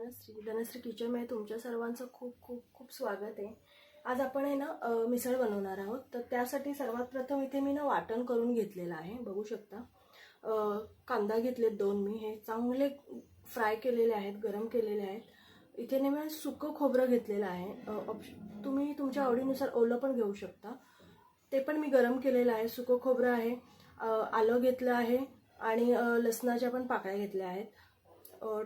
धनश्री धनश्री किचनमध्ये म्हणजे तुमच्या सर्वांचं खूप खूप खूप स्वागत आहे. आज आपण आहे ना मिसळ बनवणार आहोत. तर त्यासाठी सर्वात प्रथम इथे मी ना वाटण करून घेतलेलं आहे. बघू शकता. कांदा घेतलेत दोन मी. हे चांगले फ्राय केलेले आहेत गरम केलेले आहेत. इथे नेहमी सुकं खोबरं घेतलेलं आहे. ऑप्श- तुम्ही तुमच्या आवडीनुसार ओलं पण घेऊ शकता. ते पण मी गरम केलेलं आहे. सुकं खोबरं आहे. आलं घेतलं आहे. आणि लसणाच्या पण पाकळ्या घेतल्या आहेत.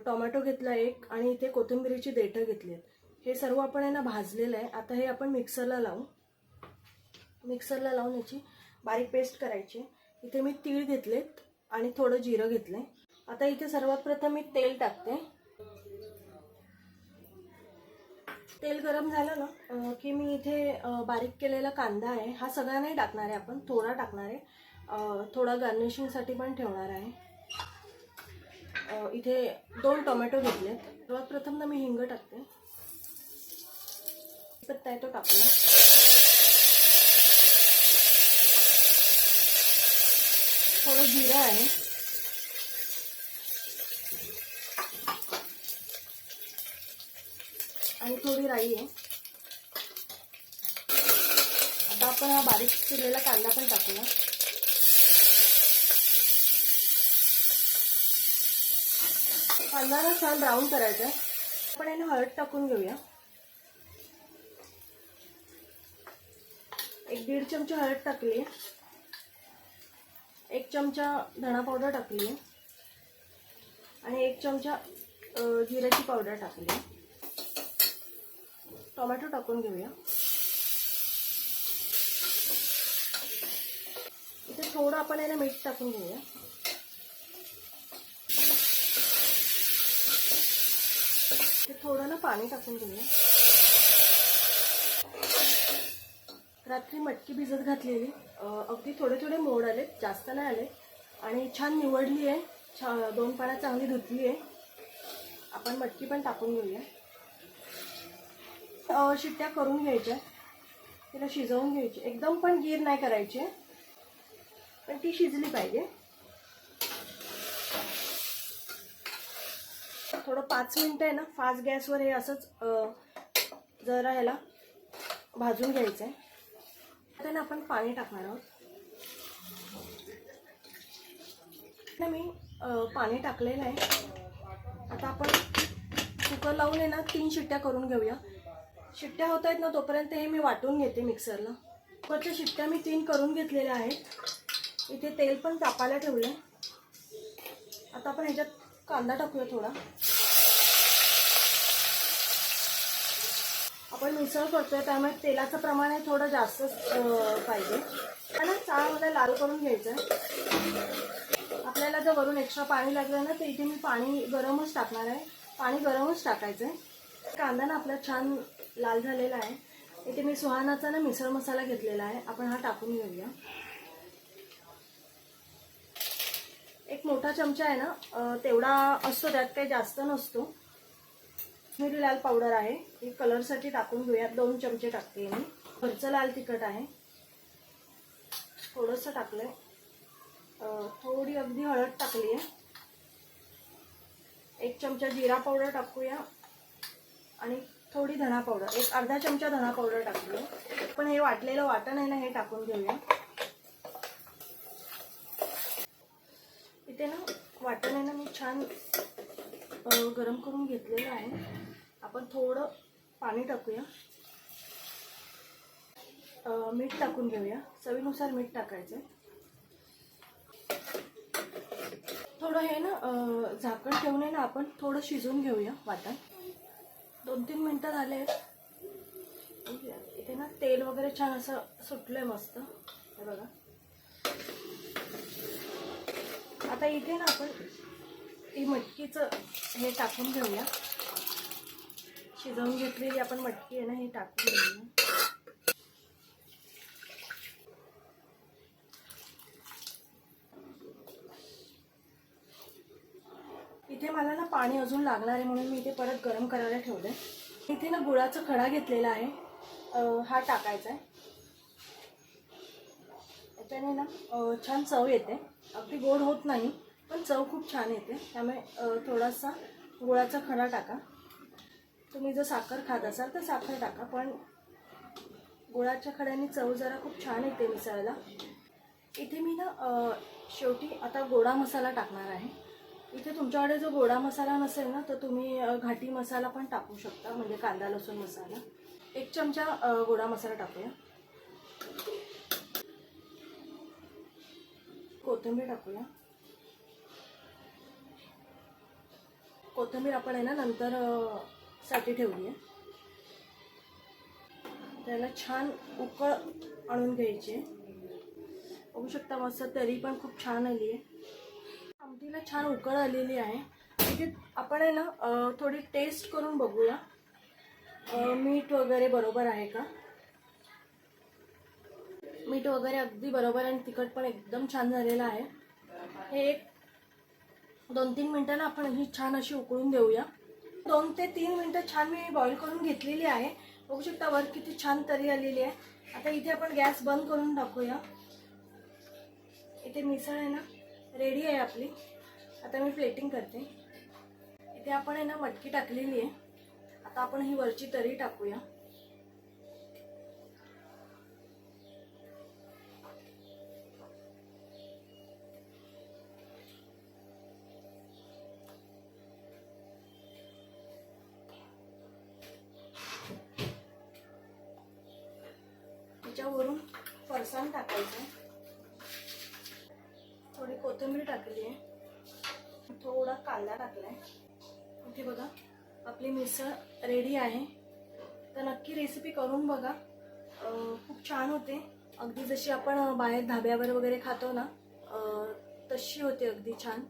टोमॅटो घेतला एक आणि इथे कोथिंबिरीची देठं घेतली आहेत. हे सर्व आपण आहे ना भाजलेलं आहे. आता हे आपण मिक्सरला लावू. मिक्सरला लावून याची बारीक पेस्ट करायची. इथे मी तीळ घेतलेत आणि थोडं जिरं घेतलंय. आता इथे सर्वात प्रथम मी तेल टाकते. तेल गरम झालं ना की मी इथे बारीक केलेला कांदा आहे. हा सगळा नाही टाकणार आहे आपण थोडा टाकणार आहे. थोडा गार्निशिंगसाठी पण ठेवणार आहे. इथे दोन टोमॅटो घेतले सर्वात प्रथम ना मी हिंग टाकते. पत्ता आहे तो टाकला थोडं जिरं आहे. आणि थोडी राई आहे. आता आपण हा बारीक चिरलेला कांदा पण टाकूया. कांदा ना छान ब्राऊन करायचा आहे आपण याने हळद टाकून घेऊया. एक दीड चमचा हळद टाकली एक चमचा धणा पावडर टाकली आणि एक चमचा जिऱ्याची पावडर टाकली टोमॅटो टाकून घेऊया. इथे थोडं आपण याला मीठ टाकून घेऊया. ते थोडं ना पाणी टाकून घेऊया. रात्री मटकी भिजत घातलेली. अगदी थोडे थोडे मोड आले जास्त नाही आले आणि छान निवडली आहे. छा दोन पाण्यात चांगली धुतली आहे. आपण मटकी पण टाकून घेऊया. शिट्ट्या करून घ्यायच्या. तिला शिजवून घ्यायची. एकदम पण गीर नाही करायची. पण ती शिजली पाहिजे. थोडं पाच मिनटं आहे ना फास्ट गॅसवर हे असंच जरा ह्याला भाजून घ्यायचं आहे आता ना आपण पाणी टाकणार आहोत. ना मी पाणी टाकलेलं आहे. आता आपण कुकर लावून आहे ना तीन शिट्ट्या करून घेऊया. शिट्ट्या होत आहेत ना तोपर्यंत हे मी वाटून घेते मिक्सरला. कुकरच्या शिट्ट्या मी तीन करून घेतलेल्या आहेत. इथे तेल पण तापायला ठेवलं आहे आता आपण ह्याच्यात कांदा टाकूया थोडा. आपण मिसळ करतोय त्यामुळे तेलाचं प्रमाण हे थोडं जास्त पाहिजे. आणि चांगलं लाल करून घ्यायचं. आहे आपल्याला जर वरून एक्स्ट्रा पाणी लागलं ना तर इथे मी पाणी गरमच टाकणार आहे. पाणी गरमच टाकायचं आहे कांदा ना आपला छान लाल झालेला आहे. इथे मी सुहानाचा ना मिसळ मसाला घेतलेला आहे. आपण हा टाकून घेऊया. एक मोठा चमचा आहे ना तेवढा असतो त्यात काही जास्त नसतो. मिरी लाल पावडर आहे. ही कलरसाठी टाकून घेऊया दोन चमचे टाकते मी. घरचं लाल तिखट आहे. थोडंसं टाकलंय. थोडी अगदी हळद टाकली आहे. एक चमचा जिरा पावडर टाकूया. आणि थोडी धणा पावडर एक अर्धा चमचा धणा पावडर टाकूया आहे पण हे वाटलेलं वाटण आहे ना हे टाकून घेऊया. इथे ना वाटण आहे ना मी छान गरम करून घेतलेलं आहे. आपण थोडं पाणी टाकूया. मीठ टाकून घेऊया. चवीनुसार मीठ टाकायचं थोडं हे ना झाकण ठेवून आहे ना आपण थोडं शिजवून घेऊया वाटण. दोन तीन मिनटं झाले इथे ना तेल वगैरे छान असं सुटलंय मस्त. हे बघा. आता इथे ना आपण ही मटकीचं हे टाकून घेऊया. शिजवून घेतलेली आपण मटकी आहे ना हे टाकून घेऊया. इथे मला ना पाणी अजून लागणार आहे म्हणून मी इथे परत गरम करायला ठेवलंय. इथे ना गुळाचा खडा घेतलेला आहे. हा टाकायचा आहे. त्याने ना छान चव येते. अगदी गोड होत नाही. पण चव खूप छान येते. त्यामुळे थोडासा गुळाचा खडा टाका. तुम्ही जर साखर खात असाल तर साखर टाका पण गुळाच्या खड्याने चव जरा खूप छान येते मिसळला इथे मी ना शेवटी आता गोडा मसाला टाकणार आहे. इथे तुमच्याकडे जो गोडा मसाला नसेल ना तर तुम्ही घाटी मसाला पण टाकू शकता म्हणजे कांदा लसूण मसाला. एक चमचा गोडा मसाला टाकूया. कोथिंबीर टाकूया. कोथिंबीर आपण आहे ना नंतर साठी ठेवली आहे त्याला छान उकळ आणून घ्यायची बघू शकता मस्त तरी पण खूप छान आली आहे. आमटीला छान उकळ आलेली आहे. तिथे आपण आहे ना थोडी टेस्ट करून बघूया. मीठ वगैरे बरोबर आहे का? मीठ वगैरे अगदी बरोबर आणि तिखट पण एकदम छान झालेलं आहे. हे एक दोन तीन मिनटानं आपण ही छान अशी उकळून देऊया. दोन ते तीन मिनटं छान मी बॉईल करून घेतलेली आहे. बघू शकता वर किती छान तरी आलेली आहे. आता इथे आपण गॅस बंद करून टाकूया. इथे मिसळ आहे ना रेडी आहे आपली. आता मी प्लेटिंग करते. इथे आपण आहे ना मटकी टाकलेली आहे. आता आपण ही वरची तरी टाकूया. त्याच्यावरून फरसाण टाकायचं. थोडी कोथिंबीर टाकली आहे. थोडा कांदा टाकला आहे इथे बघा आपली मिसळ रेडी आहे. तर नक्की रेसिपी करून बघा. खूप छान होते. अगदी जशी आपण बाहेर धाब्यावर वगैरे खातो ना तशी होते अगदी छान.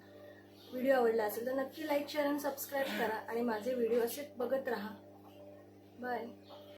व्हिडिओ आवडला असेल तर नक्की लाईक शेअर आणि सबस्क्राईब करा. आणि माझे व्हिडिओ असेच बघत राहा. बाय